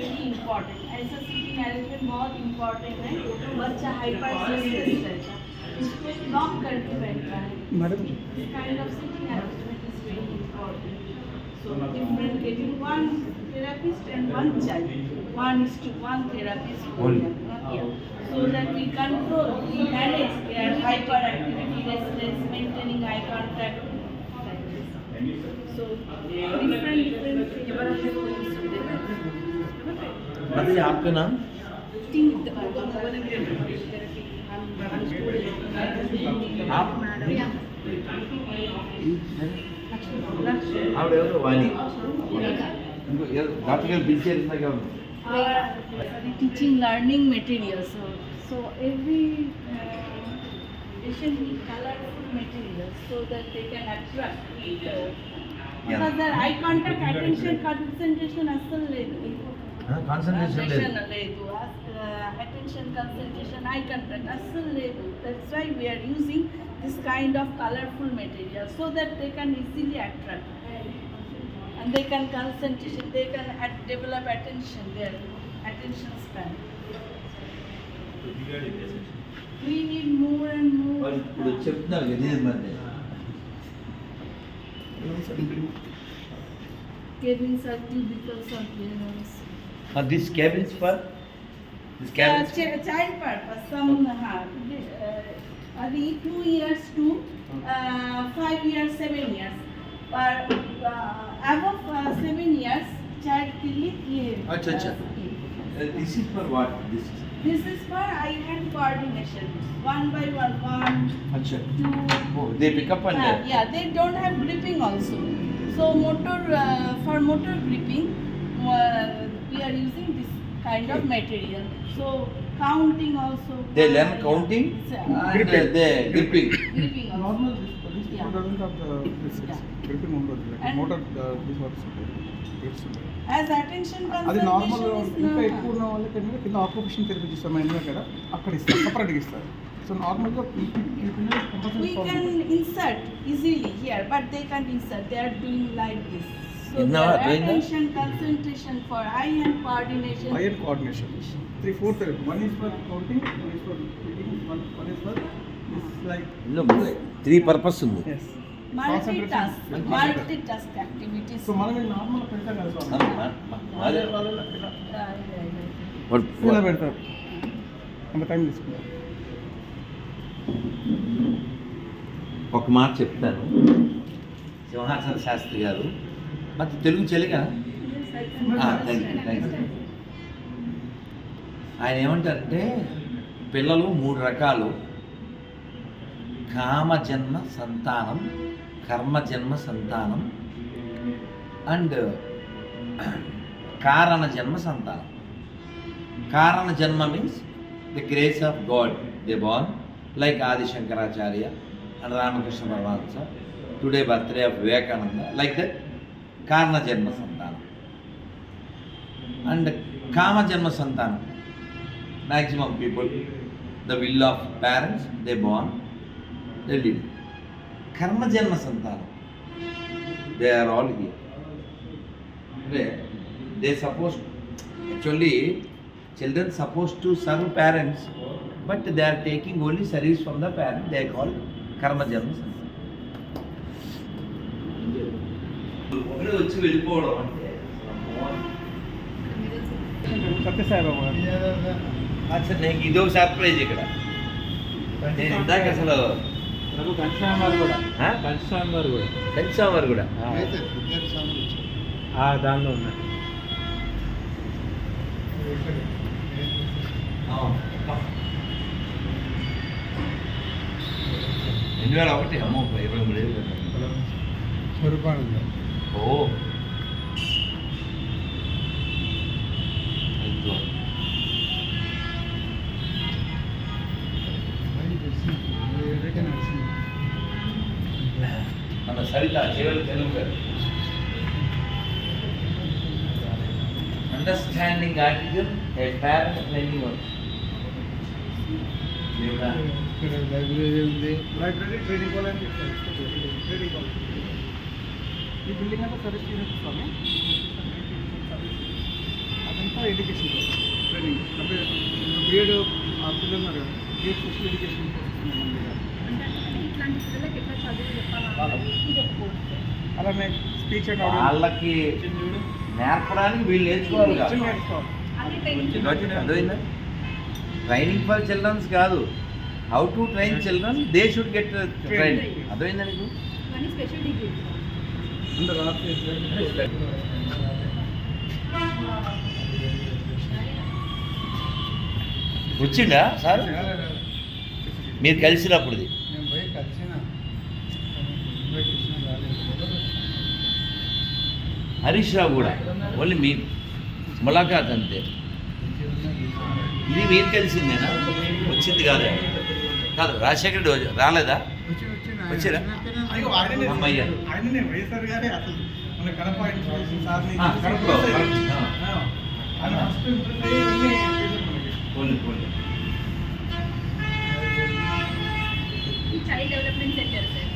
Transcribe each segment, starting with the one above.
Very important ऐसा seating arrangement बहुत important है बच्चा हाइपर सेंसिटिव रहता है इसको लॉक करके बैठता है madam This kind of sitting arrangement is very important. So different getting one therapist and one child. One is to one therapist. for Only. them, not here. So that we control, we manage their hyperactivity, restless, maintaining eye contact. like this. So different different अभी आपका नाम आप ఆవిడ ఎవరు వాణి ఇంకో ఎవరు doctor గారు పిలిచారు ఇందాక ఎవరు Our teaching learning materials. So, so every uh, patient need colorful materials so that they can attract. Uh, because their eye contact, attention, concentration అస్సలు లేదు కాన్సన్ట్రేషన్ లేదు Concentration లేదు అటెన్షన్ concentration eye contact అస్సలు లేదు that's why we are using this kind of colorful material so that they can easily attract and they can concentration they can at, develop attention their attention span we need more and more వాళ్ళు ఇప్పుడు చెప్తున్నారు కదా దీని మధ్య cabins are cubicles are are this cabin for? This cabin for? Child part. Some, uh, the uh, two years to uh, five years, seven years. But uh, above uh, seven years, child till it. Achha, achha. Uh, uh, this is for what? This is This is for eye hand coordination. One by one, one, Achha. two. Oh, they pick up on uh, that. Yeah, they don't have gripping also. So motor uh, for motor gripping, uh, we are using this kind of material. So counting also. They learn counting Yeah. And they gripping Gripping also. Normal this Yeah. Doesn't have the this Yeah. Gripping ఉండదు like And- motor this works grips ఉంటాయి As attention అది normal concentration is ఇంకా not- ఎక్కువ ఉన్న వాళ్ళకి ఏంటంటే కింద occupation therapy ఇస్తాం ఎన్నో కదా అక్కడ ఇస్తారు సపరేట్గా ఇస్తారు సో నార్మల్గా ఈ పిల్లలు We can insert easily here, but they can't insert. They are doing like this. So their doing that? attention concentration for eye and coordination. Eye and coordination three four therapy one is for counting one is for fitting one one is for like three purpose ఉంది yes Multitask, Concentration. multitask activities. So మనం normal పెడతాం కదా స్వామి. మా- మా- వాళ్ళే అదే. వాళ్ళే ఇలా Uh, yeah, yeah. వాడు- ఇలా వాడు- పెడతారు అంత టైం తీసుకుంటారు ఒక మాట చెప్తాను సింహాసన శాస్త్రి గారు మరి తెలుగు చెలిగా థ్యాంక్ యూ థ్యాంక్ యూ ఆయన ఏమంటారంటే పిల్లలు మూడు రకాలు. కామజన్మ సంతానం కర్మజన్మ సంతానం అండ్ కారణ జన్మ సంతానం. కారణ జన్మ means the grace of God they born like Adi Shankaracharya and Ramakrishna Paramahamsa today birthday of Vivekananda like that కారణ జన్మ సంతానం అండ్ కామ జన్మ సంతానం maximum people the will of parents they born they live కర్మ జన్మ సంతానం దే ఆర్ ఆల్ హియర్ అంటే they suppose actually children suppose to serve parents but they are taking only service from the parent they call కర్మ జన్మ సంతానం ఒకడే వచ్చి వెళ్ళిపోవడం అంటే సత్యసాయిబాబా గారు. అచ్చా నీకు ఇది ఒక సర్ప్రైజ్ ఇక్కడ. నేను ఇందాక అసలు ప్రభు కన్స్వామి వారు కూడా. వారు కూడా. కన్సామర్ కూడా. ఆ, ఆ దానిలో ఉన్నారు. రెండు వేల ఒకటి అమ్మో ఇరవై మూడు ఏళ్ళు. స్వరూపానంద. ఓ అయ్యో. మన సరిత చివరి తెలుగు గారు understanding artisan a parent training work దేవుడా లైబ్రరీ ఉంది లైబ్రరీ ట్రైనింగ్ హాల్ అని చెప్తారు ట్రైనింగ్ హాల్ ఈ బిల్డింగ్ అంతా సర్వీస్ యూనిట్ స్వామి. అతను ఎడ్యుకేషన్ ట్రైనింగ్ అంటే బీఎడ్ ఆ పిల్లలు ఉన్నారు కదా బీఎడ్ స్పెషల్ ఎడ్యుకేషన్ అలానే స్పీచ్ అండ్ వాళ్ళకి నేర్పడానికి వీళ్ళు నేర్చుకోవాలి ట్రైనింగ్ అర్థమైందా? ట్రైనింగ్ ఫర్ చిల్డ్రన్స్ కాదు. How to train children they should get training అర్థమైందా నీకు? స్పెషల్ డిగ్రీ వచ్చిండా సార్? మీరు కలిసినప్పుడుది హరీష్ రావు కూడా. ఓన్లీ మీ ములాఖాత్ అంతే. ఇది మీరు కలిసిందేనా? వచ్చింది కాదే. కాదు రాజశేఖర్ రెడ్డి రాలేదా? వచ్చిరా? అయ్యో ఆయననే అమ్మయ్య. ఆయననే వైఎస్ఆర్ గారే అసలు మన కడప ఇన్ఫర్మేషన్ సార్ని ఆ, కడపలో, కడప, ఆ. ఆ, ఆయన ఫస్ట్ ఇంప్రెస్ అయ్యి ఇవన్నీ చేశారు మనకి. పోనీ పోనీ ఈ child development centre sir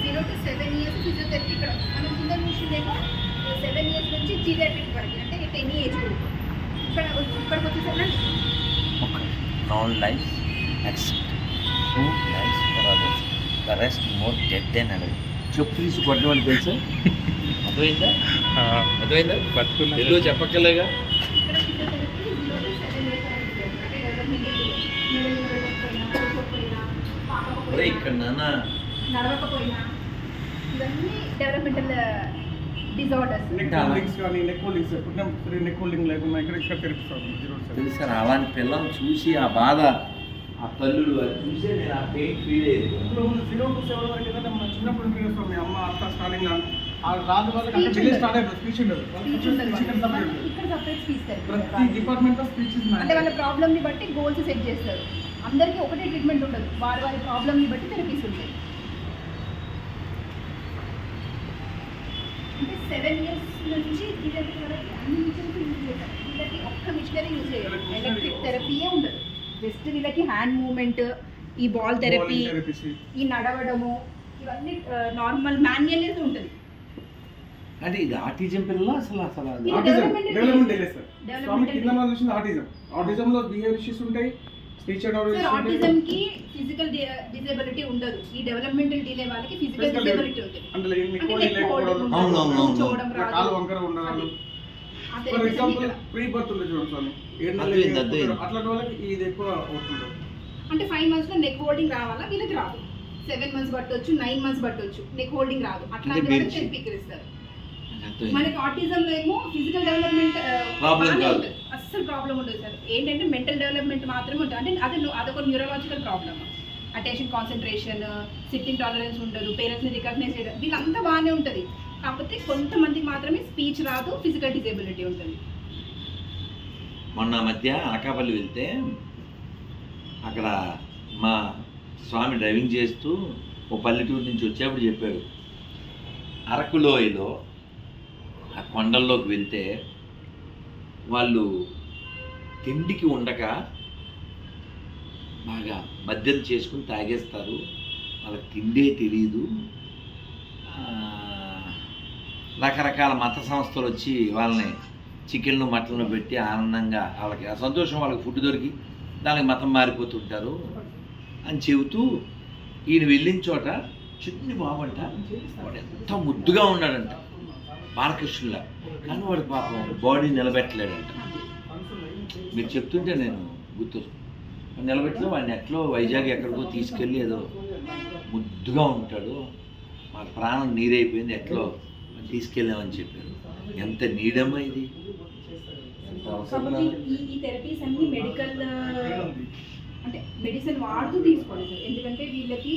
zero to seven years physiotherapy ఇక్కడ మనం కింద చూసిందేమో సెవెన్ ఇయర్స్ నుంచి జీరియాట్రిక్ వరకు అంటే టెన్ ఏజ్ గ్రూప్ ఇక్కడ వచ్చి- ఇక్కడికి వచ్చేసరికి No lives except Rest more dead than alive. చెప్పు తీసి కొట్టడం అని తెలుసా? అర్థమైందా? అర్థమైందా? బతుకున్నా తెలుగు చెప్పక్కర్లేగా? ఇక్కడ నాన్న. నడవకపోయినా. ఇవన్నీ డెవలప్మెంటల్ డిజార్డర్స్ నెక్ హోల్డింగ్ లేకుండా ఇక్కడ ఇక్కడ తెలుసా అలాంటి పిల్లల్ని చూసి ఆ బాధ. ఆ తల్లుడు అది చూసే నేను ఆ పెయిన్ ఫీల్ అయ్యేది. ఇప్పుడు జీరో టు సెవెన్ వరకు ఏంటంటే మన చిన్నప్పుడు ఉంటుంది మీ అమ్మ అత్త స్టార్టింగ్ ఆ రాజు వాళ్ళకి అంటే. స్టార్ట్ అయిపోతుంది స్పీచ్ ఉండదు. ప్రతి డిపార్ట్మెంట్లో అంటే వాళ్ళ బట్టి గోల్స్ సెట్ చేస్తారు. అందరికీ ఒకటే ట్రీట్మెంట్ ఉండదు. వారి వారి ప్రాబ్లమ్ని బట్టి థెరపీస్ ఉంటాయి. అంటే సెవెన్ ఇయర్స్ నుంచి థెరపీ వరకు అన్ని మిషన్స్ యూజ్ చేస్తారు వీళ్ళకి ఒక్క మిషనరీ యూజ్ చేయరు ఎలక్ట్రిక్ థెరపీయే ఉండదు. జస్ట్ వీళ్ళకి హ్యాండ్ మూమెంట్ ఈ బాల్ థెరపీ ఈ నడవడము ఇవన్నీ నార్మల్ మాన్యువల్ ఉంటుంది. అంటే ఇది ఆటిజం పిల్లల అసలు అసలు డెవలప్మెంట్ కింద delay. మనం చూసింది ఆటిజం ఆటిజం లో బిహేవియర్ ఇష్యూస్ ఉంటాయి స్పీచ్ అండ్ సార్ ఆటిజం కి ఫిజికల్ డిసేబిలిటీ ఉండదు. ఈ డెవలప్మెంటల్ డిలే వాళ్ళకి ఫిజికల్ డిసేబిలిటీ ఉంటుంది. అంటే ఫర్ ఎగ్జాంపుల్. ప్రీ బర్త్ ఉంది చూడండి స్వామి. ఏడు అర్థమైంది, నెలలు అర్థమైంది. అట్లాంటి వాళ్ళకి ఇది ఎక్కువ అవుతుంది అంటే ఫైవ్ మంత్స్లో నెక్ హోల్డింగ్ రావాలా? వీళ్ళకి రాదు. సెవెన్ మంత్స్ పట్టొచ్చు నైన్ మంత్స్ పట్టొచ్చు. నెక్ హోల్డింగ్ రాదు. అట్లాంటి అంటే వాళ్ళకి మీరు- థెరపీకి ఇస్తారు అర్థమైంది. మనకి ఆటిజం లో ఏమో ఫిజికల్ డెవలప్మెంట్ Problem కాదు. అస్సలు ప్రాబ్లం ఉండదు సార్. ఏంటంటే మెంటల్ డెవలప్మెంట్ మాత్రమే ఉంటుంది. అంటే అది అదొక neurological problem attention concentration sitting tolerance ఉండదు పేరెంట్స్ని రికగ్నైజ్ చేయడం వీళ్ళంతా బాగానే ఉంటుంది. కాకపోతే కొంతమందికి మాత్రమే స్పీచ్ రాదు ఫిజికల్ డిజేబిలిటీ ఉంటుంది. మొన్న మధ్య అనకాపల్లి వెళ్తే అక్కడ మా స్వామి డ్రైవింగ్ చేస్తూ ఓ పల్లెటూరు నుంచి వచ్చేప్పుడు చెప్పాడు అరకులోయలో ఆ కొండల్లోకి వెళ్తే వాళ్ళు తిండికి ఉండక బాగా మద్యం చేసుకుని తాగేస్తారు వాళ్ళకి తిండే తెలియదు రకరకాల మత సంస్థలు వచ్చి వాళ్ళని చికెన్లు మటన్లు పెట్టి ఆనందంగా వాళ్ళకి ఆ సంతోషం వాళ్ళకి ఫుడ్ దొరికి దానికి మతం మారిపోతుంటారు అని చెబుతూ ఈయన వెళ్ళిన చోట చిన్ని బాబంట వాడు ఎంత ముద్దుగా ఉన్నాడంట. బాలకృష్ణులా. కానీ వాడు పాపం బాడీ నిలబెట్టలేడంట. మీరు చెప్తుంటే నేను గుర్తు నిలబెట్టిన వాడిని ఎట్లో వైజాగ్ ఎక్కడికో తీసుకెళ్ళి ఏదో ముద్దుగా ఉంటాడు. మా ప్రాణం నీరైపోయింది ఎట్లో తీసుకెళ్ళామని చెప్పారు. ఎంత నీడమ్మా ఇది? ఈ ఈ థెరపీస్ అన్ని మెడికల్ అంటే మెడిసిన్ వాడుతూ తీసుకోవాలి సార్. ఎందుకంటే వీళ్ళకి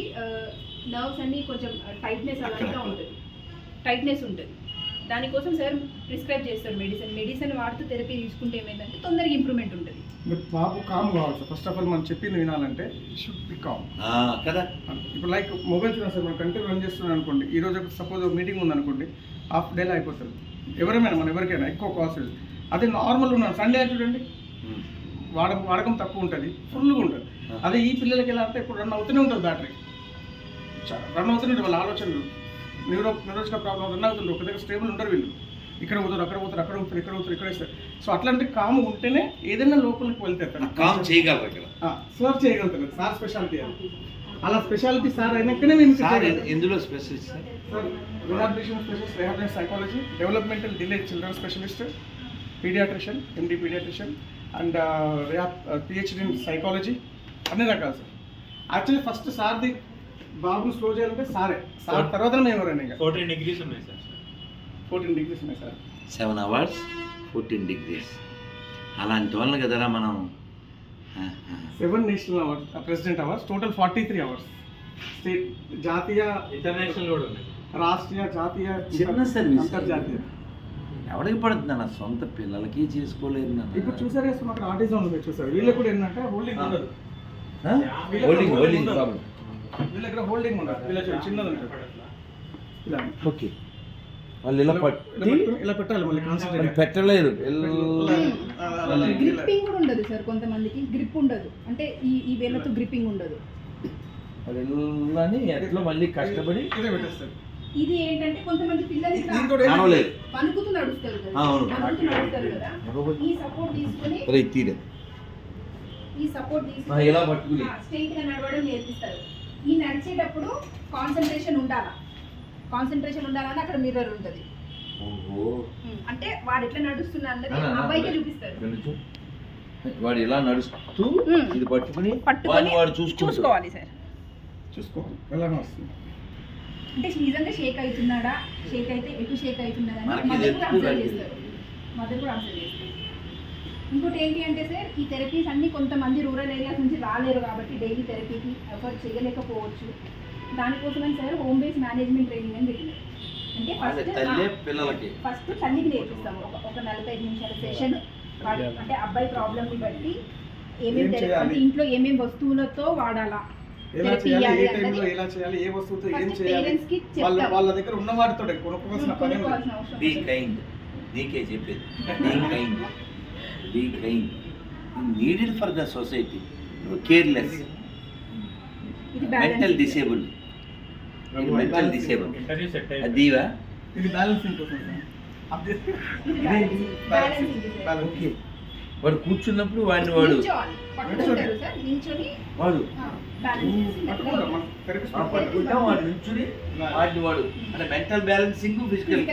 నర్వ్స్ అన్ని కొంచెం టైట్నెస్ అదంతా అక్కడక్కడ. ఉంటుంది. టైట్నెస్ ఉంటుంది. దానికోసం సార్ ప్రిస్క్రైబ్ చేస్తారు మెడిసిన్ మెడిసిన్ వాడుతూ థెరపీ తీసుకుంటే ఏమైందంటే తొందరగా ఇంప్రూవ్మెంట్ ఉంటుంది. మీరు బాబు కామ్ కావాలి సార్ ఫస్ట్ ఆఫ్ ఆల్ మనం చెప్పింది వినాలంటే షుడ్ బి కామ్ ఆ, కదా? ఇప్పుడు లైక్ మొబైల్ చూడండి సార్ మనం కంటిన్యూ రన్ చేస్తున్నాం అనుకోండి ఈ రోజు సపోజ్ మీటింగ్ ఉంది అనుకోండి హాఫ్ డేలో అయిపోతుంది. ఎవరైనా మన ఎవరికైనా ఎక్కువ కాల్స్ అదే నార్మల్ ఉన్నాను సండే చూడండి ఉమ్. వాడకం వాడకం తక్కువ ఉంటుంది. ఫుల్గా ఉంటుంది. అదే ఈ పిల్లలకి ఎలా అంటే ఇప్పుడు రన్ అవుతూనే ఉంటుంది బ్యాటరీ రన్ అవుతూనే ఉంటుంది వాళ్ళ ఆలోచనలు. న్యూరో న్యూరోజికల్ ప్రాబ్లం రన్ అవుతుంది ఒక దగ్గర స్టేబుల్ ఉండరు వీళ్ళు. ఇక్కడ పోతారు అక్కడ పోతారు అక్కడ పోతారు ఇక్కడ పోతారు ఇక్కడ వేస్తారు. సో అట్లాంటి కాము ఉంటేనే ఏదైనా లోపలికి వెళ్తే కామ్ చేయగలరు ఇక్కడ. సర్వ్ చేయగలుగుతారు. సార్ స్పెషాలిటీ అలా స్పెషాలిటీ సార్ అయినాకనే మేము సార్. ఎందులో specialist sir sir rehabilitation specialist rehabilitation psychology developmental delay children specialist paediatrician MD paediatrician and PhD in psychology అన్ని రకాలు సార్. యాక్చువల్లీ ఫస్ట్ సార్ది బాబుని స్లో చేయాలంటే సారే. సార్ తర్వాత ఎవరైనా ఇంకా. ఫోర్టీన్ డిగ్రీస్ ఉన్నాయి సార్. ఫోర్టీన్ డిగ్రీస్ ఉన్నాయి sir. Seven hours fourteen degrees అలాంటి వాళ్ళని కదరా మనం. Seven national awards president awards total forty three awards state జాతీయ ఇంటర్నేషనల్ కూడా ఉన్నాయి. రాష్ట్రీయ జాతీయ చిన్న సర్వీస్. అంతర్జాతీయ. ఎవరికి పడుతుంది నా సొంత పిల్లలకి చేసుకోలేదు నాన్న. ఇప్పుడు చూసారు కదా అక్కడ ఆర్టిజం ఉంది చూసారు. వీళ్ళకి కూడా ఏంటంటే హోల్డింగ్ ఉండదు? హోల్డింగ్ హోల్డింగ్ ప్రాబ్లం వీళ్ళ దగ్గర హోల్డింగ్ ఉండదు. వీళ్ళ చిన్నది ఉంటుంది. ఇలా ఓకే. వాళ్ళు ఇలా ఇలా పట్టి ఇలా పెట్టాలి మళ్ళీ కాన్సన్ట్రేట్ పెట్టలేదు గ్రిప్పింగ్ కూడా ఉండదు సార్ కొంతమందికి. గ్రిప్ ఉండదు. అంటే ఈ ఈ వేళ్ళతో గ్రిప్పింగ్ ఉండదు. అని ఎట్లా మళ్ళీ కష్టపడి ఇదే పెట్టేస్తారు. ఇది ఏంటంటే కొంతమంది పిల్లలు వణుకుతూ నడుస్తారు కదా. నడుస్తారు కదా. ఈ సపోర్ట్ తీసుకొని ఈ సపోర్ట్ తీసుకొని స్ట్రైట్గా నడవడం నేర్పిస్తారు. ఈ నడిచేటప్పుడు కాన్సన్ట్రేషన్ ఉండాలా? కాన్సన్ట్రేషన్ ఉండాలని అక్కడ మిర్రర్ ఉంటుంది. ఓహో. అంటే వాడు ఎట్లా నడుస్తున్నా అన్నది అబ్బాయికే. చూపిస్తారు. వాడు ఇలా నడుస్తూ. ఇది పట్టుకుని పట్టుకొని వాడు చూసుకోవాలి సార్. చూసుకోవాలి అంటే నిజంగా షేక్ అవుతున్నాడా? షేక్ అయితే ఎటు షేక్ అవుతున్నాడా అని మదర్ కూడా అబ్జర్వ్. చేస్తారు. మదర్ కూడా అబ్జర్వ్ చేస్తారు. ఇంకోటి ఏంటి అంటే సార్ ఈ థెరపీస్ అన్ని కొంతమంది రూరల్ ఏరియాస్ నుంచి రాలేరు కాబట్టి డైలీ థెరపీకి ఎఫర్ట్ చేయలేకపోవచ్చు. దానికోసమని sir home base management training అని పెట్టినారు. అంటే ఫస్ట్ ఫస్ట్ తల్లికి నేర్పిస్తాము. ఒక నలభై ఐదు నిమిషాల సెషన్ అంటే అబ్బాయి ప్రాబ్లమ్ని బట్టి ఏమేమి? అంటే ఇంట్లో ఏమేమి వస్తువులతో వాడాలా? ఎలా చేయాలి? ఏ టైంలో ఎలా చేయాలి? ఏ వస్తువుతో ఏం చేయాలి? వాళ్ళ వాళ్ళ దగ్గర ఉన్న వాటితో కొనుక్కోవాల్సిన పని బీ. కైండ్ నీకే చెప్పేది. Be kind be kind needed for the society careless ఇది మెంటల్ డిసేబుల్ మెంటల్ డిసేబుల్ అదీవా ఇది బ్యాలెన్సింగ్ కోసం వాడు కూర్చున్నప్పుడు వాడిని వాడు. పట్టుకుంటారు. సార్ నిల్చొని వాడు. పట్టుకుంటాం వాడు నుంచుని వాడిని వాడు. అంటే మెంటల్ బ్యాలెన్సింగ్ ఫిజికల్.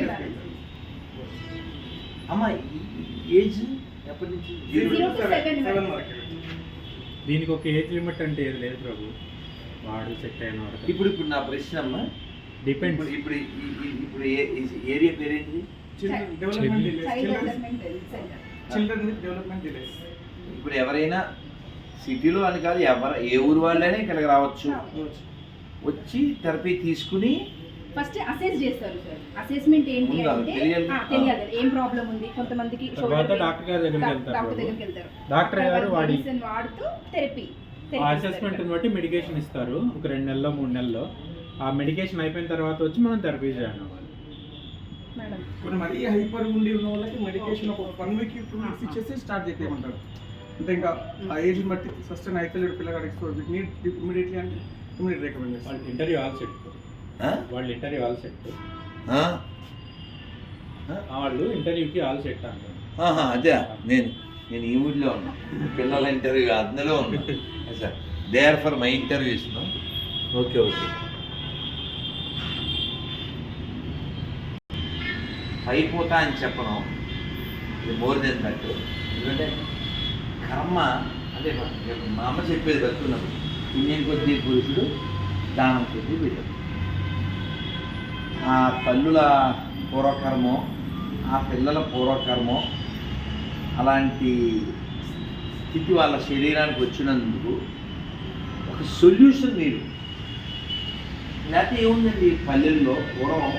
అమ్మ ఏజ్ ఎప్పటి నుంచి? దీనికి ఒక ఏజ్ లిమిట్ అంటే ఏది లేదు ప్రభు. వాడు సెట్ అయిన వాడు ఇప్పుడు ఇప్పుడు నా ప్రశ్న అమ్మ. డిపెండ్స్ ఇప్పుడు ఇప్పుడు ఏరియా పేరేంటి చిల్డ్రన్ డెవలప్మెంట్ చిల్డ్రన్ డెవలప్మెంట్ ఇప్పుడు ఎవరైనా సిటీలో అని కాదు ఎవరు ఏ ఊరు వాళ్ళైనా ఇక్కడికి రావచ్చు. వచ్చి థెరపీ తీసుకుని ఫస్ట్ అసెస్ చేస్తారు సార్. అసెస్మెంట్ ఏంటి? అంటే తెలియాలి. ఆ, తెలియాలి. ఏం ప్రాబ్లం ఉంది? కొంతమందికి తర్వాత డాక్టర్ గారి దగ్గరికి వెళ్తారు డాక్టర్ బాబు. దగ్గరికి వెళ్తారు. డాక్టర్ గారు వాడి వాడుతూ థెరపీ ఆ అసెస్మెంట్ బట్టి మెడికేషన్ ఇస్తారు. ఒక రెండు నెలల్లో మూడు నెలల్లో ఆ మెడికేషన్ అయిపోయిన తర్వాత వచ్చి మనం థెరపీ జాయిన్ అవ్వాలి మరీ హైపర్ ఉండి ఉన్న వాళ్ళకి మెడికేషన్ ఒక వన్ వీక్ టూ వీక్స్ ఇచ్చేసి స్టార్ట్ చేయమంటారు అంటే ఇంకా ఆ ఏజ్ బట్టి సస్టైన్ అయితే పిల్లగాడికి. సో నీడ్ ఇమీడియట్లీ అంటే ఇమీడియట్ రికమెండ్ వాళ్ళు ఇంటర్వ్యూ ఆల్ సెట్. ఆ? వాళ్ళు ఇంటర్వ్యూ ఆల్ సెట్. ఆ? వాళ్ళు ఇంటర్వ్యూకి ఆల్ సెట్ అంటారు. అదే. నేను నేను ఈ ఊళ్ళో ఉన్నా. పిల్లల ఇంటర్వ్యూ అందులో ఉన్నా. Sir they are for my interviews okay okay అయిపోతా అని చెప్పను. ఇది మోర్ దెన్ దట్ ఎందుకంటే కర్మ అంటే మా అమ్మ చెప్పేది బతుకున్నప్పుడు పుణ్యం కొద్దీ పురుషుడు దానం కొద్దీ బిడ్డడు ఆ తల్లుల పూర్వకర్మో ఆ పిల్లల పూర్వకర్మో అలాంటి స్థితి వాళ్ళ శరీరానికి వచ్చినందుకు ఒక సొల్యూషన్ మీరు. లేకపోతే ఏముందండి? పల్లెల్లో పూర్వం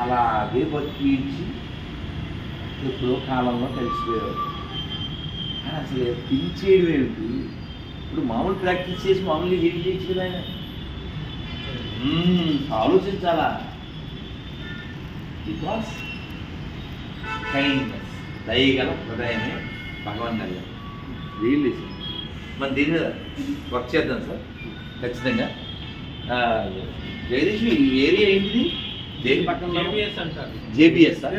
అలాగే బతికించి ఎప్పుడో కాలంలో కలిసిపోయేవారు. అసలు పిలిచేయడం ఏమిటి ఇప్పుడు మామూలు ప్రాక్టీస్ చేసి మామూలుగా ఏం చేయొచ్చు కదా ఆయన ఆలోచించాలా? బికాస్ కైండ్నెస్ దయగల హృదయమే భగవాన్ నగర్ రియల్లీ మన దీని మీద వర్క్ చేద్దాం సార్ ఖచ్చితంగా. జగదీష్ ఈ ఏరియా ఏంటిది? జేబిఎస్ సార్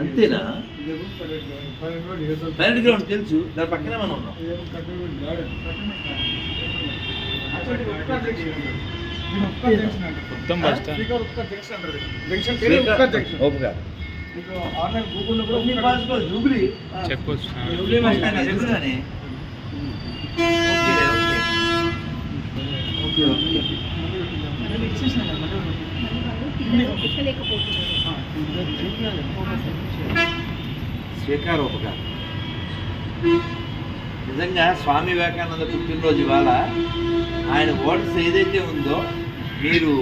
అంతేనా? Parade ground. తెలుసు. దాని పక్కనే మనం ఉన్నాం. మొత్తం చెప్పొచ్చు. Okay okay. స్వీకారోపకారం. నిజంగా స్వామి వివేకానంద పుట్టినరోజు ఇవాళ ఆయన వర్డ్స్ ఏదైతే ఉందో మీరు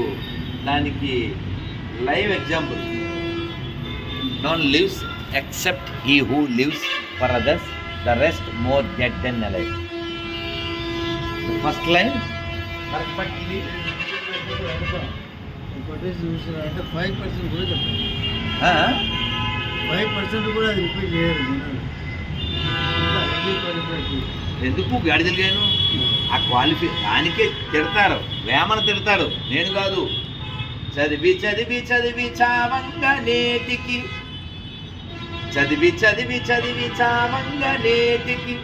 దానికి live example. None lives except he who lives for others the rest more dead than alive first line perfectly ఇంకోటి చూసినా అంటే ఫైవ్ పర్సెంట్ కూడా చెప్పండి ఫైవ్ పర్సెంట్ కూడా అది రిపీట్ చేయరు. ఎందుకు ఆ క్వాలిఫై దానికే తిడతారు. వేమన తిడతారు. నేను కాదు. చదివి చదివి చదివి చావంగ నేటికి. చదివి చదివి చదివి చావంగ నేటికి.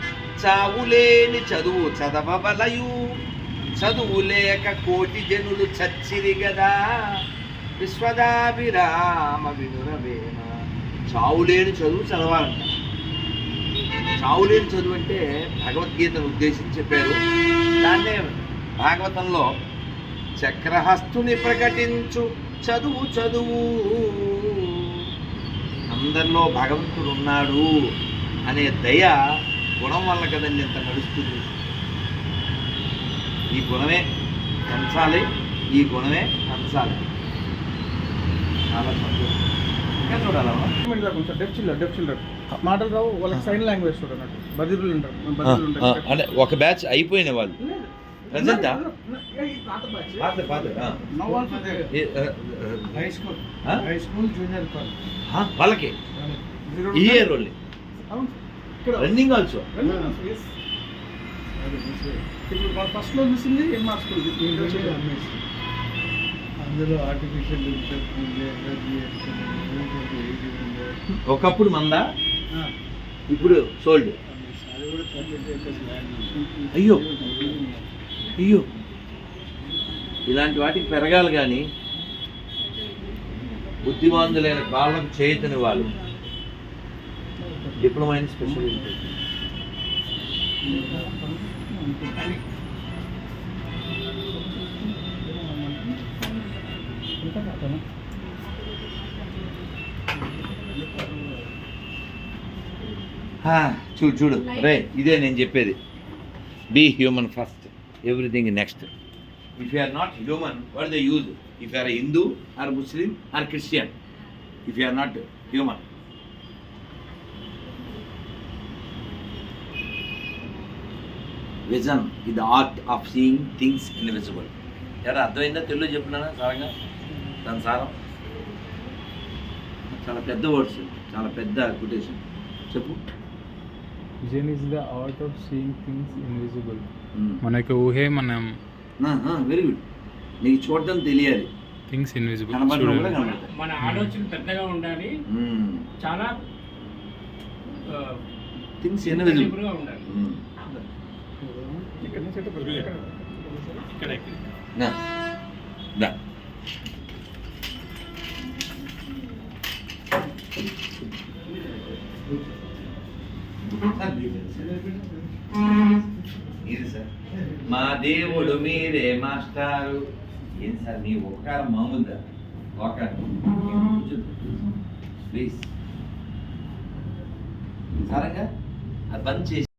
చావులేని చదువు చదవబలయు చదువు లేక కోటి జనులు చచ్చిరి గదా. విశ్వదాభిరామ వినురవేమ చావులేని చదువు చదవాలంట. చావులేని చదువు అంటే భగవద్గీతను ఉద్దేశించి చెప్పారు దాన్నే భాగవతంలో చక్రహస్తుని ప్రకటించు. చదువు చదువు. అందరిలో భగవంతుడు ఉన్నాడు అనే దయ గుణం వల్ల కదండి ఇంత నడుస్తుంది. ఈ గుణమే పెంచాలి ఈ గుణమే పెంచాలి చాలా ఇంకా ఇలా కొంచెం డెఫ్ చిల్లర్ డెఫ్ చిల్లర్ మాటలు రావు వాళ్ళకి సైన్ లాంగ్వేజ్ చూడండి ఉంటారు బదిరులు ఉంటారు. అంటే ఒక బ్యాచ్ అయిపోయిన వాళ్ళు. ప్రజెంటా పాత పాత high school? High school junior college వాళ్ళకి? ఈ ఇయర్ ఓన్లీ రన్నింగ్ ఆల్సో ఇప్పుడు మన ఫస్ట్లో చూసింది ఎంఆర్ స్కూల్ అందులో ఆర్టిఫిషియల్ ఒకప్పుడు మందా? ఇప్పుడు సోల్డ్ అయ్యో. అయ్యో. ఇలాంటి వాటికి పెరగాలి కానీ బుద్ధిమాందులైన కాళ్ళకు చేయతని వాళ్ళు. డిప్లొమా ఇన్ స్పెషల్ చూడు చూడు. రే ఇదే నేను చెప్పేది. Be human first everything next if you are not human what the use if you are Hindu or Muslim or Christian if you are not human vision ఇది art of seeing things invisible ఎవరు అర్థమైందా? తెలుగు చెప్పినానా సారంగా? దాని సారం? చాలా పెద్ద words చాలా పెద్ద quotation చెప్పు. Vision is the art of seeing things invisible. మనకి ఊహే మనం వెరీ గుడ్ నీకు చూడటం తెలియాలి. థింగ్స్ ఇన్విజిబుల్ మన ఆలోచన పెద్దగా ఉండాలి. మ్మ్. చాలా థింగ్స్ ఇన్విజిబుల్గా ఉండాలి. మ్మ్. ఇక్కడ నుంచి ఇక్కడ ఇక్కడ ఇది సార్. మా దేవుడు మీరే మాస్టారు. ఏం సార్ మీ ఒక్కరం మామూలుదా ఒక ప్లీజ్. సారంగా అది బంద్ చేసి